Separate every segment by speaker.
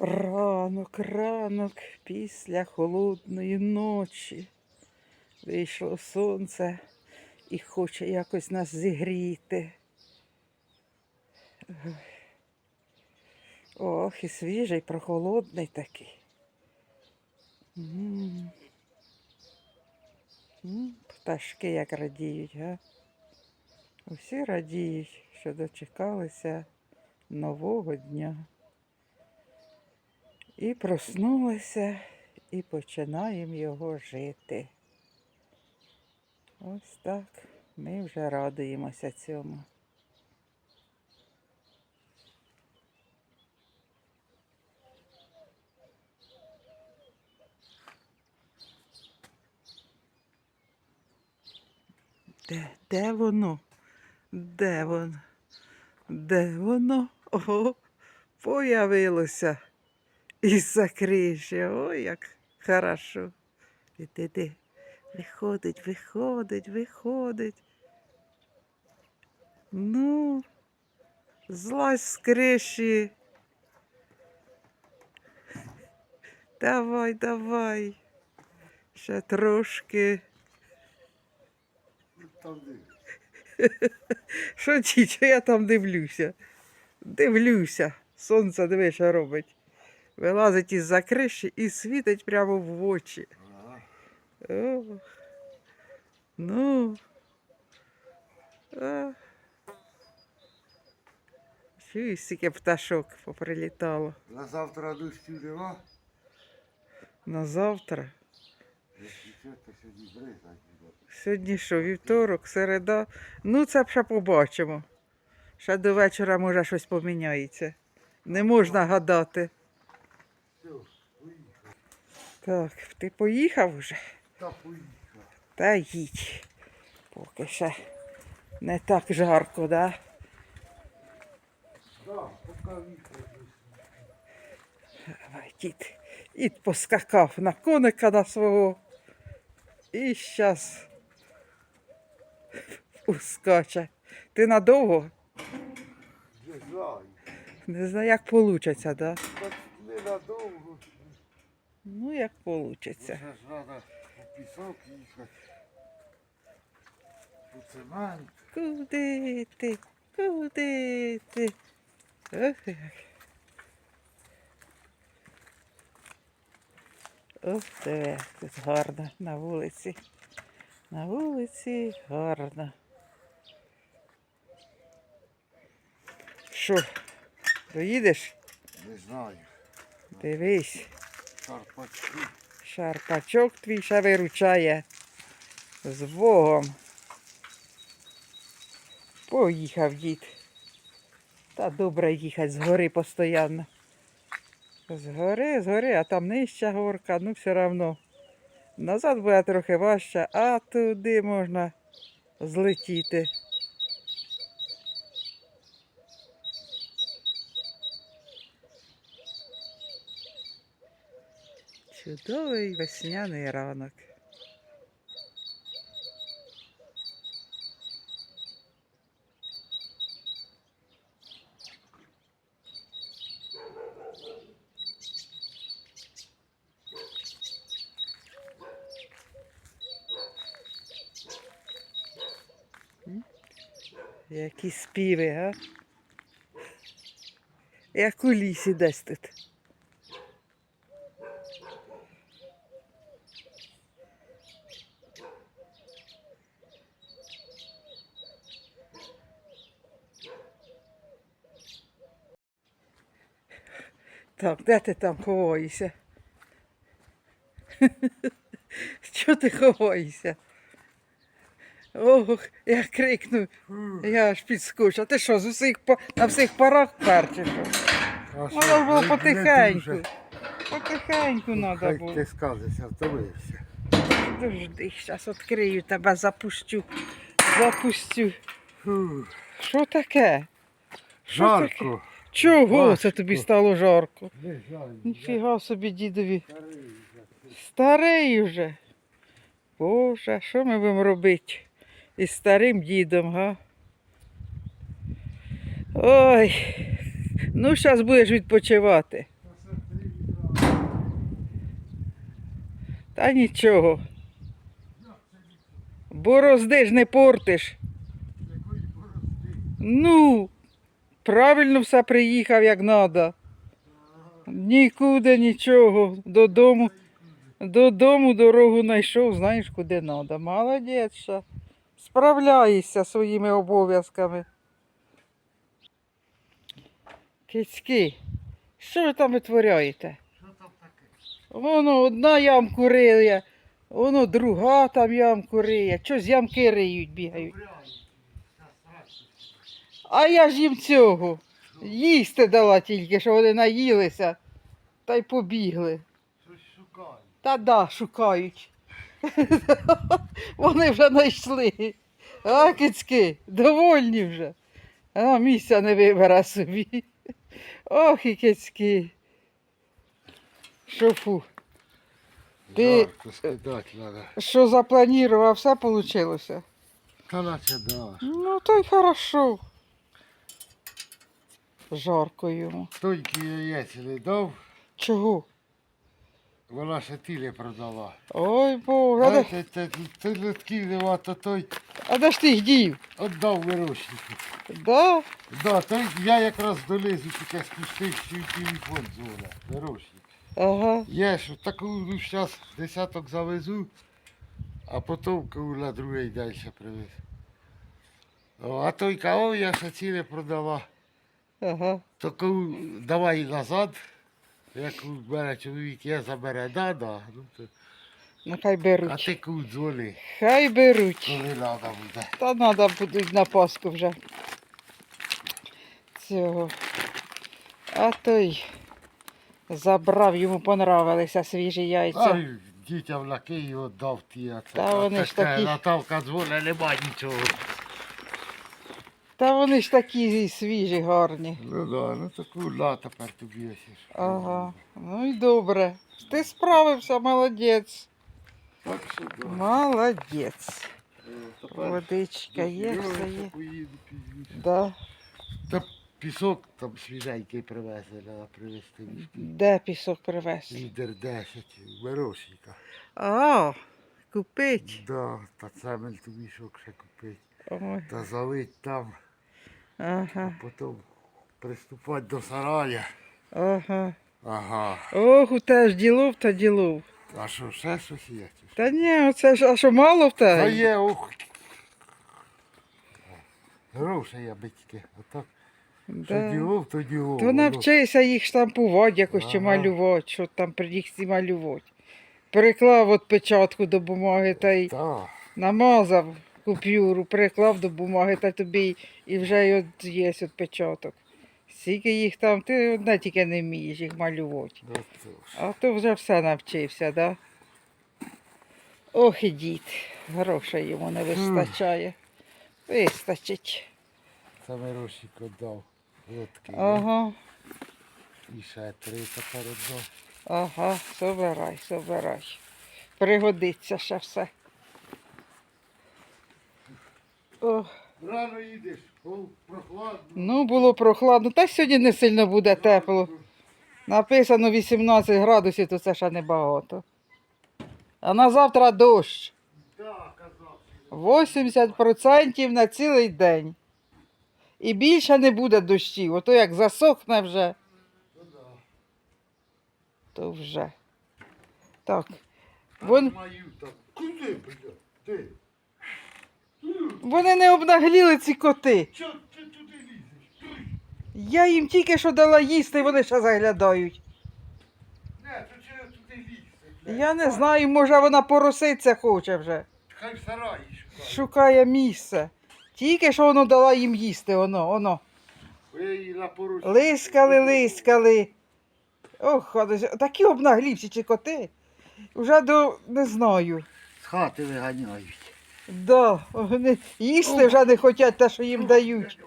Speaker 1: Ранок, ранок після холодної ночі. Вийшло сонце і хоче якось нас зігріти. Ох, і свіжий, прохолодний такий. Пташки як радіють, га? Усі радіють, що дочекалися нового дня. І проснулися, і починаємо його жити. Ось так. Ми вже радуємося цьому. Де, де воно? Де воно? Де воно? О, появилося із-за. Ой, як хорошо. Іди, іди. Виходить, виходить, виходить. Ну, злазь з криші. Давай, давай. Ще трошки.
Speaker 2: Там дивись.
Speaker 1: Що я там дивлюся. Дивлюся. Сонце диви, що робить. Вилазить із-за криші і світить прямо в очі. О, ну. А. Чую, стільки пташок поприлітало.
Speaker 2: На завтра дощу нема.
Speaker 1: На завтра.
Speaker 2: Сьогодні.
Speaker 1: Сьогодні що, вівторок, середа. Ну, це ще побачимо. Ще до вечора може щось поміняється. Не можна гадати. Так, ти поїхав вже?
Speaker 2: Та поїхав.
Speaker 1: Та їдь. Поки ще не так жарко, да?
Speaker 2: Да, поки.
Speaker 1: Давай, дід. Дід поскакав на коника на свого. І щас ускаче. Ти надовго?
Speaker 2: Не знаю.
Speaker 1: Не знаю, як вийде, да?
Speaker 2: Так ненадовго.
Speaker 1: Ну, як вийде. Куди ти? Куди ти? Ох, як. Ох, диви, тут гарно на вулиці. На вулиці гарно. Що, доїдеш?
Speaker 2: Не знаю.
Speaker 1: Дивись,
Speaker 2: Карпачки.
Speaker 1: шарпачок твій ще виручає. З Богом. Поїхав дід. Та добре їхати згори постійно. Згори, згори, а там нижча горка, ну все одно. Назад буде трохи важче, а туди можна злетіти. Чудовий весняний ранок. Які співи, а? Як у лісі десь тут. Так, де ти там ховаєшся? Чого ти ховаєшся? Ох, я крикнув, я аж підскочив. А ти що, з усіх на всіх парах перчиш? Треба було потихеньку. Потихеньку треба було.
Speaker 2: ти сказися, втомився.
Speaker 1: Дожди, зараз відкрию тебе, запущу. Таке? Що таке?
Speaker 2: Жарко.
Speaker 1: Чого це тобі стало жарко? Ніфіга собі дідові.
Speaker 2: Старий вже.
Speaker 1: Боже, що ми будемо робити із старим дідом, га? Ой, ну зараз будеш відпочивати.
Speaker 2: Та
Speaker 1: нічого. Борозди ж не портиш. Ну правильно все приїхав, як треба. Нікуди нічого. Додому. Додому дорогу знайшов, знаєш, куди треба. Молодець. Справляєшся своїми обов'язками. Кицьки, що ви там витворяєте? Воно одна ямку риє, воно друга там ямку риє. Що з ямки риють, бігають. А я ж їм цього. Їсти дала тільки, що вони наїлися та й побігли.
Speaker 2: Щось шукаю.
Speaker 1: Та да, шукають. Вони вже знайшли. А, кицьки, довольні вже. А місця не вибере собі. Ох і кицьки. Шофу. Ти-. Що запланував, все вийшло.
Speaker 2: Та наче да.
Speaker 1: Ну, то й хорошо. Жарко йому.
Speaker 2: Тоньки яєць не дав,
Speaker 1: Чого?
Speaker 2: вона ще тілі продала.
Speaker 1: Ой, Боже, а де,
Speaker 2: Знаєте, це, це литків нема, то той
Speaker 1: а де ж ти їх дів?
Speaker 2: віддав вирощнику.
Speaker 1: Да?
Speaker 2: Да, той я якраз долізу, тільки спустив, що й телефон дзвоня. Вирощник.
Speaker 1: Ага.
Speaker 2: Є, що таку ну, зараз десяток завезу, а потім кажу, на другий день ще привез. О, а той кого я ще ціле продала.
Speaker 1: Ага.
Speaker 2: То кажу, давай назад. Як мене чоловік є, забере, да, да. Ну, то,
Speaker 1: Нехай
Speaker 2: а
Speaker 1: беруть.
Speaker 2: ти кажу, дзвони,
Speaker 1: Хай беруть.
Speaker 2: коли треба буде.
Speaker 1: Та треба будуть на Пасху вже. Цього. А той забрав, йому понравилися свіжі яйця.
Speaker 2: Ай, дітям на Київ віддав ті. а це-
Speaker 1: Та
Speaker 2: а
Speaker 1: вони ж
Speaker 2: таке,
Speaker 1: такі.
Speaker 2: Наталка дзвонить, нема нічого.
Speaker 1: Та вони ж такі свіжі, гарні.
Speaker 2: Ну да, ну таку на тепер тобі ж.
Speaker 1: Ага. Ну і добре. Ти справився, молодець.
Speaker 2: Так що да.
Speaker 1: Молодець.
Speaker 2: Е, тепер
Speaker 1: Водичка є, все є.
Speaker 2: поїду пізніше.
Speaker 1: Да.
Speaker 2: Та пісок там свіженький привезли, треба привезти мішки.
Speaker 1: Де пісок привезти?
Speaker 2: Лідер 10, вирошника.
Speaker 1: А, купить.
Speaker 2: Да, та цемель ту мішок ще купить.
Speaker 1: Ой,
Speaker 2: Та залить там,
Speaker 1: ага,
Speaker 2: потім приступати до сарая.
Speaker 1: ага.
Speaker 2: Ага.
Speaker 1: Ох, у тебе ж ділов та ділов.
Speaker 2: А що, ще щось є?
Speaker 1: Та ні, оце ж, а що мало в
Speaker 2: Та
Speaker 1: тебе?
Speaker 2: є, ух. Гроші я батьки. Отак, що
Speaker 1: Да.
Speaker 2: ділов, то ділов.
Speaker 1: То навчися їх штампувати якось чи
Speaker 2: Ага.
Speaker 1: малювати, що там при їх малювати. Переклав от печатку до бумаги та й
Speaker 2: Та,
Speaker 1: намазав купюру, переклав до бумаги та тобі і вже й от є от печаток. Скільки їх там, ти одне тільки не вмієш їх малювати.
Speaker 2: ну.
Speaker 1: А то вже все навчився, да? Ох і дід, грошей йому не вистачає. Вистачить.
Speaker 2: Це Мирошик віддав. Лодки.
Speaker 1: Ага,
Speaker 2: І ще три тепер віддав.
Speaker 1: ага, собирай, собирай. Пригодиться ще все.
Speaker 2: Рано їдеш, прохладно.
Speaker 1: ну, було прохладно, та сьогодні не сильно буде тепло. Написано 18 градусів, то це ще небагато. А на завтра дощ. 80% на цілий день. І більше не буде дощів. Ото як засохне вже,
Speaker 2: Ну
Speaker 1: то вже. Так. Вон,
Speaker 2: Куди, блядь? Ти?
Speaker 1: Вони не обнагліли ці коти.
Speaker 2: Чо ти туди лізеш?
Speaker 1: Я їм тільки що дала їсти, вони ще заглядають.
Speaker 2: Не, то чого туди лізти?
Speaker 1: Я не знаю, може вона пороситься хоче вже.
Speaker 2: Хай в сараї шукає.
Speaker 1: Шукає місце. Тільки що воно дала їм їсти, воно, воно. Лискали, лискали. Ох, такі обнаглівці ці коти. Вже до не знаю.
Speaker 2: З хати виганяють.
Speaker 1: Да, вони їсти вже не хочуть те, що їм дають.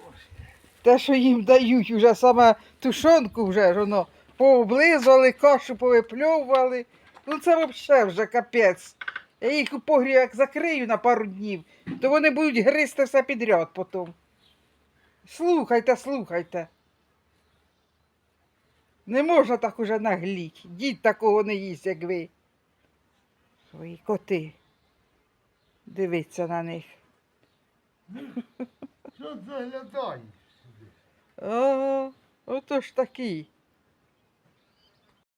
Speaker 1: Те, що їм дають, вже саме тушонку вже ж воно пооблизували, кашу повипльовували. Ну це взагалі вже капець. Я їх у погріб як закрию на пару днів, то вони будуть гризти все підряд потім. Слухайте, слухайте. Не можна так уже нагліть. Дід такого не їсть, як ви. Ой, коти. Дивиться на них.
Speaker 2: Що заглядаєш?
Speaker 1: Ого, ото ж такий.